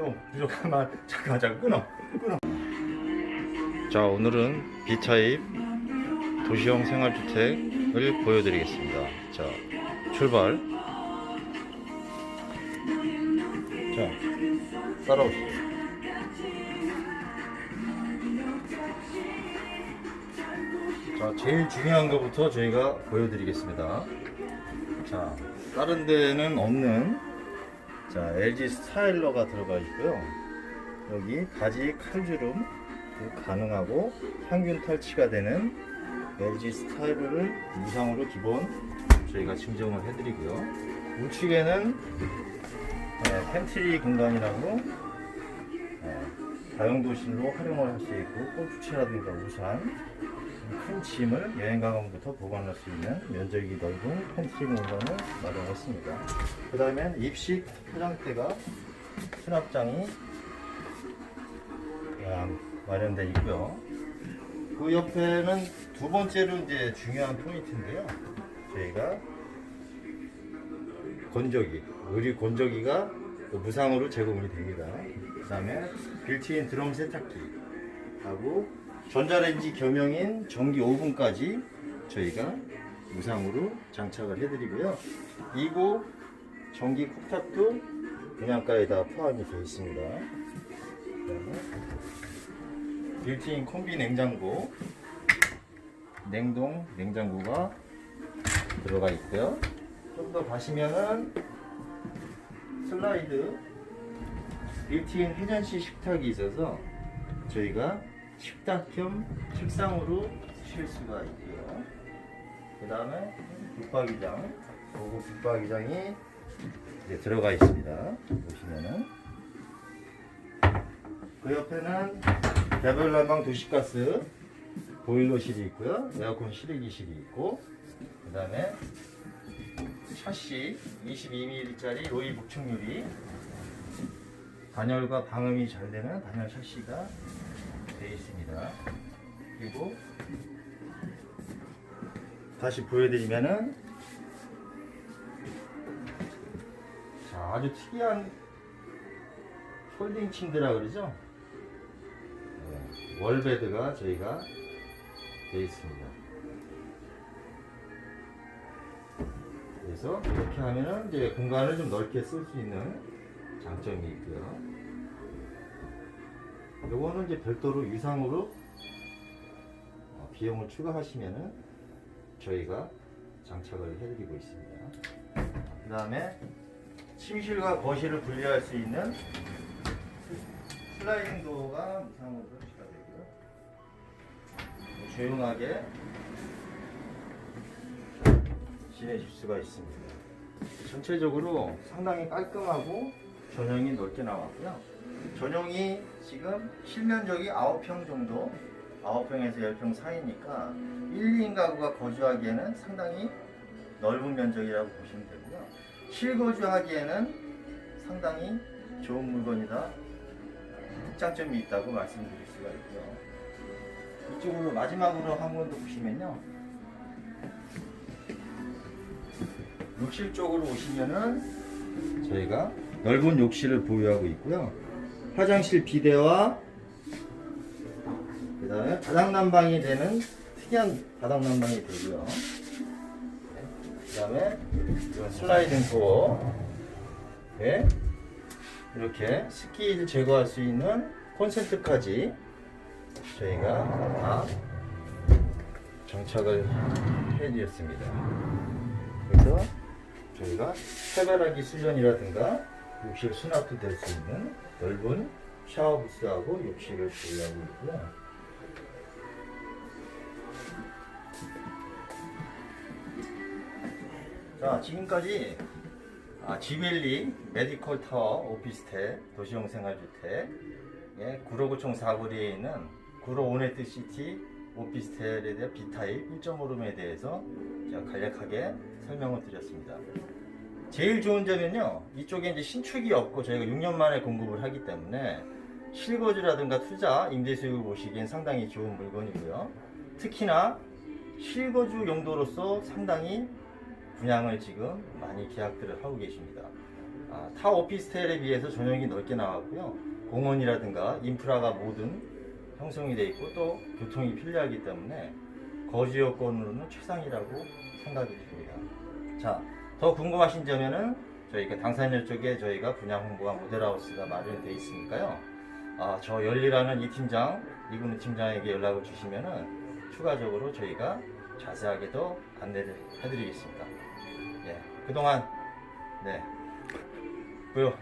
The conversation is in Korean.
좀 부족하면 잠깐 잠깐 끊어. 끊어. 자 오늘은 B타입 도시형 생활주택을 보여드리겠습니다. 자 출발. 자 따라오시죠. 자 제일 중요한 것부터 저희가 보여드리겠습니다. 자 다른 데는 없는 자 LG 스타일러가 들어가 있고요. 여기 가지 칼주름 가능하고 평균 탈취가 되는 LG 스타일러를 무상으로 기본 저희가 증정을 해드리고요. 우측에는 네, 팬트리 공간이라고 네, 다용도실로 활용을 할 수 있고 골프채라든가 우산 큰 짐을 여행 가방부터 보관할 수 있는 면적이 넓은 팬트리 공간을 마련했습니다. 그 다음엔 입식 포장대가 수납장이 마련되어 있고요. 그 옆에는 두 번째로 이제 중요한 포인트인데요. 저희가 건조기, 의류 건조기가 무상으로 제공이 됩니다. 그 다음에 빌트인 드럼 세탁기 하고 전자레인지 겸용인 전기 오븐까지 저희가 무상으로 장착을 해드리고요. 이고 전기 쿡탑도 분양가에 다 포함이 되어 있습니다. 그다음에 빌트인 콤비 냉장고, 냉동 냉장고가 들어가 있고요. 좀 더 가시면은 슬라이드 빌트인 회전식 식탁이 있어서 저희가 식탁 겸 책상으로 쓰실 수가 있고요. 그 다음에 붙박이장, 고급 붙박이장이 이제 들어가 있습니다. 보시면은 그 옆에는 개별 난방 도시가스 보일러실이 있고요. 에어컨 실외기실이 있고 그 다음에 샤시 22mm짜리 로이 목축유리 단열과 방음이 잘 되는 단열 샤시가 되어 있습니다. 그리고 다시 보여드리면은 자 아주 특이한 폴딩 침대라 그러죠. 네, 월베드가 저희가 되어 있습니다. 그래서 이렇게 하면은 이제 공간을 좀 넓게 쓸 수 있는 장점이 있고요. 요거는 이제 별도로 유상으로 어, 비용을 추가하시면은 저희가 장착을 해드리고 있습니다. 그 다음에 침실과 거실을 분리할 수 있는 슬라이딩 도어가 무상으로 설치가 되고요. 뭐 조용하게 지내실 수가 있습니다. 전체적으로 상당히 깔끔하고 전용이 넓게 나왔고요. 전용이 지금 실면적이 9평 정도, 9평에서 10평 사이니까 1, 2인 가구가 거주하기에는 상당히 넓은 면적이라고 보시면 되고요. 실거주하기에는 상당히 좋은 물건이다. 특장점이 있다고 말씀드릴 수가 있고요. 이쪽으로 마지막으로 한 번 더 보시면요. 욕실 쪽으로 오시면은 저희가 넓은 욕실을 보유하고 있고요. 화장실 비대와 그 다음에 바닥 난방이 되는 특이한 바닥 난방이 되고요. 그 다음에 슬라이딩 도어 네. 이렇게 습기를 제거할 수 있는 콘센트까지 저희가 다 장착을 해드렸습니다. 그래서 저희가 해바라기 수전이라든가 욕실 수납도 될 수 있는 넓은 샤워 부스하고 욕실을 보유하고 있고요. 자, 지금까지 아, 지벨리 메디컬 타워 오피스텔 도시형 생활주택 예, 구로구청 사거리에 있는 구로 오네트 시티 오피스텔에 대한 B타입 1.5룸에 대해서 제가 간략하게 설명을 드렸습니다. 제일 좋은 점은요, 이쪽에 이제 신축이 없고 저희가 6년 만에 공급을 하기 때문에 실거주라든가 투자, 임대 수익을 보시기엔 상당히 좋은 물건이고요. 특히나 실거주 용도로서 상당히 분양을 지금 많이 계약들을 하고 계십니다. 아, 타 오피스텔에 비해서 전용이 넓게 나왔고요. 공원이라든가 인프라가 모든 형성이 되어 있고 또 교통이 편리하기 때문에 거주 여건으로는 최상이라고 생각이 듭니다. 자, 더 궁금하신 점에는 저희가 당산역 쪽에 저희가 분양 홍보가 모델하우스가 마련되어 있으니까요. 아, 저 열리라는 이 팀장, 이근우 팀장에게 연락을 주시면은 추가적으로 저희가 자세하게 더 안내를 해드리겠습니다. 예, 그동안 네 보여.